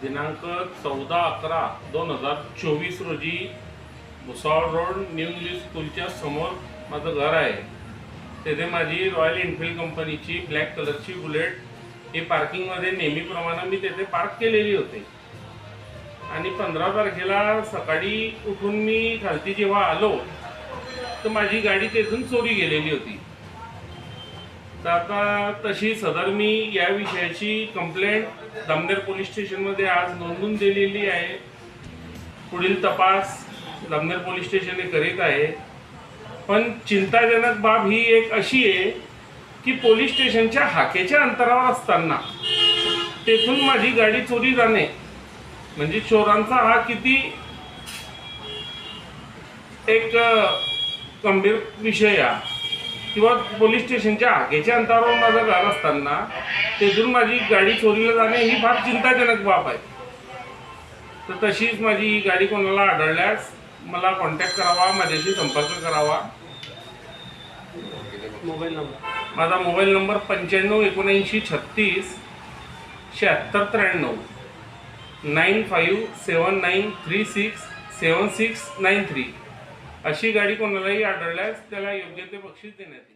दिनांक चौदा अकरा दोन हजार चोवीस रोजी भुसावळ रोड न्यू इंग्लिश स्कूलच्या समोर माझं घर आहे. तेथे माझी रॉयल एनफिल्ड कंपनीची ब्लॅक कलरची बुलेट ही पार्किंगमध्ये नेहमीप्रमाणे मी तेथे पार्क केलेली होती. आणि पंधरा तारखेला सकाळी उठून मी खालती जेव्हा आलो तर माझी गाडी तेथून चोरी गेलेली होती. तर आता तशी सदर मी या विषयाची कंप्लेंट दमनेर पोलीस स्टेशनमध्ये आज नोंदवून दिलेली आहे. पुढील तपास दमनेर पोलीस स्टेशन हे करीत आहे. पण चिंताजनक बाब ही एक अशी आहे की पोलीस स्टेशनच्या हाकेच्या अंतरावर असताना तेथून माझी गाडी चोरी जाणे म्हणजे चोरांचा हा किती एक गंभीर विषय आहे. किंवा पोलीस स्टेशनच्या हाकेच्या अंतरावर माझं घर असताना तेथून माझी गाडी चोरीला जाणे ही फार चिंताजनक बाब आहे. तर तशीच माझी ही गाडी कोणाला आढळल्यास मला कॉन्टॅक्ट करावा माझ्याशी संपर्क करावा. Mobile number. माझा मोबाईल नंबर पंच्याण्णव एकोणऐंशी छत्तीस शहात्तर त्र्याण्णव. Nine five seven nine three six seven six nine three. अशी गाडी कोणालाही आढळल्यास त्याला योग्य ते बक्षीस देण्यात येईल.